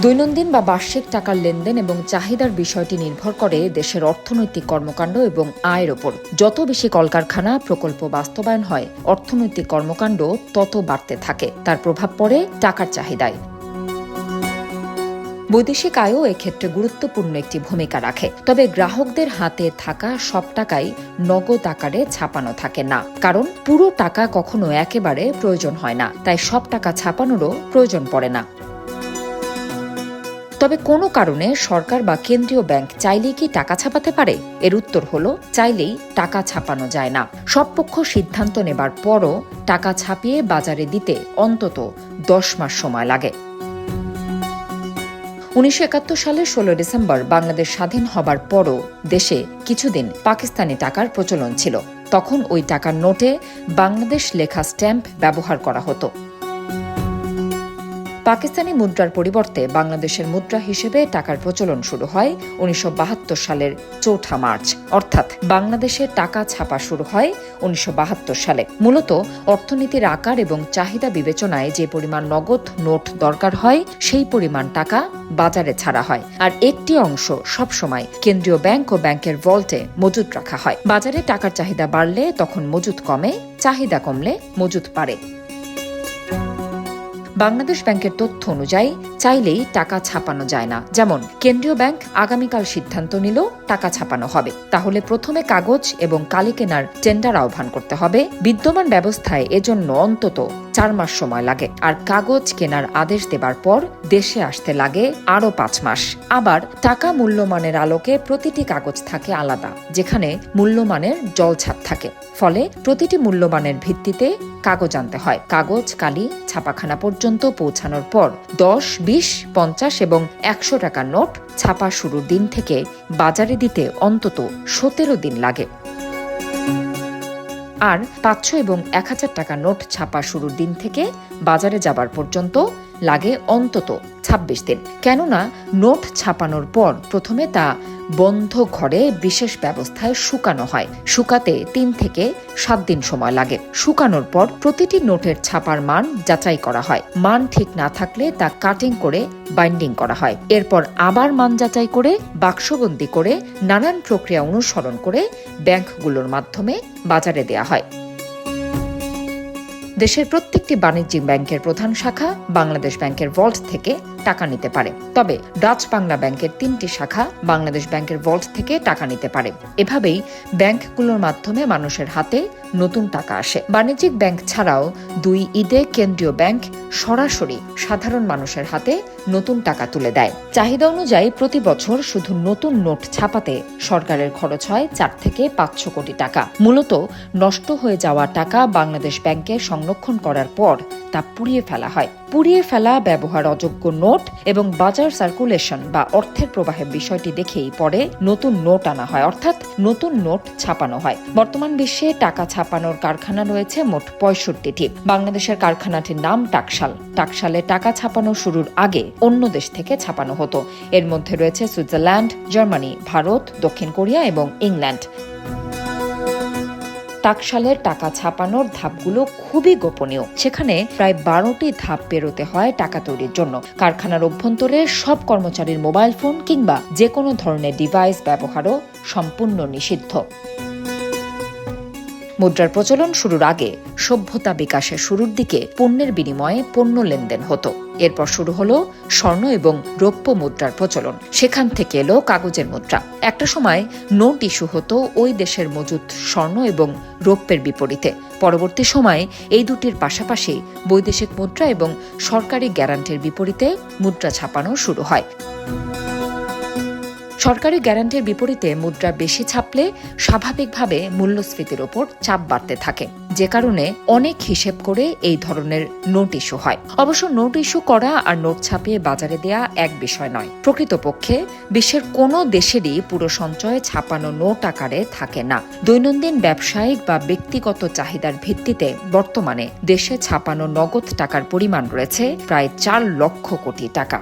দৈনন্দিন বা বার্ষিক টাকার লেনদেন এবং চাহিদার বিষয়টি নির্ভর করে দেশের অর্থনৈতিক কর্মকাণ্ড এবং আয়ের ওপর। যত বেশি কলকারখানা, প্রকল্প বাস্তবায়ন হয়, অর্থনৈতিক কর্মকাণ্ড তত বাড়তে থাকে। তার প্রভাব পড়ে টাকার চাহিদায়। বৈদেশিক আয়ও এক্ষেত্রে গুরুত্বপূর্ণ একটি ভূমিকা রাখে। তবে গ্রাহকদের হাতে থাকা সব টাকাই নগদ আকারে ছাপানো থাকে না। কারণ পুরো টাকা কখনো একেবারে প্রয়োজন হয় না। তাই সব টাকা ছাপানোরও প্রয়োজন পড়ে না। তবে কোনো কারণে সরকার বা কেন্দ্রীয় ব্যাংক চাইলেই কি টাকা ছাপাতে পারে? এর উত্তর হলো, চাইলেই টাকা ছাপানো যায় না। সব পক্ষ সিদ্ধান্ত নেবার পরও টাকা ছাপিয়ে বাজারে দিতে অন্তত দশ মাস সময় লাগে। উনিশশো একাত্তর সালের ষোলো ডিসেম্বর বাংলাদেশ স্বাধীন হবার পরও দেশে কিছুদিন পাকিস্তানি টাকার প্রচলন ছিল। তখন ওই টাকার নোটে বাংলাদেশ লেখা স্ট্যাম্প ব্যবহার করা হতো। পাকিস্তানি মুদ্রার পরিবর্তে বাংলাদেশের মুদ্রা হিসেবে টাকার প্রচলন শুরু হয় উনিশশো বাহাত্তর সালের চৌঠা মার্চ। অর্থাৎ বাংলাদেশে টাকা ছাপা শুরু হয় উনিশশো বাহাত্তর সালে। মূলত অর্থনীতির আকার এবং চাহিদা বিবেচনায় যে পরিমাণ নগদ নোট দরকার হয়, সেই পরিমাণ টাকা বাজারে ছাড়া হয়। আর একটি অংশ সবসময় কেন্দ্রীয় ব্যাংক ও ব্যাংকের ভল্টে মজুত রাখা হয়। বাজারে টাকার চাহিদা বাড়লে তখন মজুত কমে, চাহিদা কমলে মজুত বাড়ে। বাংলাদেশ ব্যাংকের তথ্য অনুযায়ী চাইলেই টাকা ছাপানো যায় না। যেমন, কেন্দ্রীয় ব্যাংক আগামীকাল সিদ্ধান্ত নিল টাকা ছাপানো হবে। তাহলে প্রথমে কাগজ এবং কালি কেনার টেন্ডার আহ্বান করতে হবে। বিদ্যমান ব্যবস্থায় এজন্য অন্তত চার মাস সময় লাগে। আর কাগজ কেনার আদেশ দেবার পর দেশে আসতে লাগে আরও পাঁচ মাস। আবার টাকা মূল্যমানের আলোকে প্রতিটি কাগজ থাকে আলাদা, যেখানে মূল্যমানের জলছাপ থাকে। ফলে প্রতিটি মূল্যমানের ভিত্তিতে কাগজ আনতে হয়। কাগজ, কালি, ছাপাখানা পর্যন্ত পৌঁছানোর পর দশ, বিশ, পঞ্চাশ এবং একশো টাকার নোট ছাপা শুরুর দিন থেকে বাজারে দিতে অন্তত সতেরো দিন লাগে। আর পাঁচশো এবং এক হাজার টাকা নোট ছাপা শুরুর দিন থেকে বাজারে যাবার পর্যন্ত লাগে অন্তত ছাব্বিশ দিন। কেননা নোট ছাপানোর পর প্রথমে তা বন্ধ ঘরে বিশেষ ব্যবস্থায় শুকানো হয়। শুকাতে তিন থেকে সাত দিন সময় লাগে। শুকানোর পর প্রতিটি নোটের ছাপার মান যাচাই করা হয়। মান ঠিক না থাকলে তা কাটিং করে বাইন্ডিং করা হয়। এরপর আবার মান যাচাই করে, বাক্সবন্দি করে, নানান প্রক্রিয়া অনুসরণ করে ব্যাংকগুলোর মাধ্যমে বাজারে দেয়া হয়। দেশের প্রত্যেকটি বাণিজ্যিক ব্যাংকের প্রধান শাখা বাংলাদেশ ব্যাংকের ভল্ট থেকে টাকা নিতে পারে। তবে ডাচ বাংলা ব্যাংকের তিনটি শাখা বাংলাদেশ ব্যাংকের ভল্ট থেকে টাকা নিতে পারে। এভাবেই ব্যাংকগুলোর মাধ্যমে মানুষের হাতে নতুন টাকা আসে। বাণিজ্যিক ব্যাংক ছাড়াও দুই ঈদে কেন্দ্রীয় ব্যাংক সরাসরি সাধারণ মানুষের হাতে নতুন টাকা তুলে দেয়। চাহিদা অনুযায়ী প্রতি বছর শুধু নতুন নোট ছাপাতে সরকারের খরচ হয় চার থেকে পাঁচশো কোটি টাকা। মূলত নষ্ট হয়ে যাওয়া টাকা বাংলাদেশ ব্যাংকে সংরক্ষণ করার পর তা পুড়িয়ে ফেলা হয়। পুড়িয়ে ফেলা ব্যবহার অযোগ্য নোট এবং বাজার সার্কুলেশন বা অর্থের প্রবাহের বিষয়টি দেখেই পরে নতুন নোট আনা হয়, অর্থাৎ নতুন নোট ছাপানো হয়। বর্তমান বিশ্বে টাকা ছাপানোর কারখানা রয়েছে মোট পঁয়ষট্টিটি। বাংলাদেশের কারখানাটির নাম টাকশাল। টাকশালে টাকা ছাপানো শুরুর আগে অন্য দেশ থেকে ছাপানো হতো। এর মধ্যে রয়েছে সুইজারল্যান্ড, জার্মানি, ভারত, দক্ষিণ কোরিয়া এবং ইংল্যান্ড। টাকশালের টাকা ছাপানোর ধাপগুলো খুবই গোপনীয়। সেখানে প্রায় বারোটি ধাপ পেরোতে হয় টাকা তৈরির জন্য। কারখানার অভ্যন্তরে সব কর্মচারীর মোবাইল ফোন কিংবা যে কোনো ধরনের ডিভাইস ব্যবহারও সম্পূর্ণ নিষিদ্ধ। মুদ্রার প্রচলন শুরুর আগে সভ্যতা বিকাশের শুরুর দিকে পণ্যের বিনিময়ে পণ্য লেনদেন হতো। এরপর শুরু হলো স্বর্ণ এবং রৌপ্য মুদ্রার প্রচলন। সেখান থেকে এলো কাগজের মুদ্রা। একটা সময় নোট ইস্যু হতো ওই দেশের মজুদ স্বর্ণ এবং রৌপ্যের বিপরীতে। পরবর্তী সময়ে এই দুটির পাশাপাশি বৈদেশিক মুদ্রা এবং সরকারি গ্যারান্টির বিপরীতে মুদ্রা ছাপানো শুরু হয়। সরকারি গ্যারান্টির বিপরীতে মুদ্রা বেশি ছাপলে স্বাভাবিকভাবে মূল্যস্ফীতির ওপর চাপ বাড়তে থাকে। যে কারণে অনেক হিসেব করে এই ধরনের নোট ইস্যু হয়। অবশ্য নোট ইস্যু করা আর নোট ছাপিয়ে বাজারে দেয়া এক বিষয় নয়। প্রকৃতপক্ষে বিশ্বের কোনো দেশেরই পুরো সঞ্চয়ে ছাপানো নোট আকারে থাকে না। দৈনন্দিন ব্যবসায়িক বা ব্যক্তিগত চাহিদার ভিত্তিতে বর্তমানে দেশে ছাপানো নগদ টাকার পরিমাণ রয়েছে প্রায় চার লক্ষ কোটি টাকা।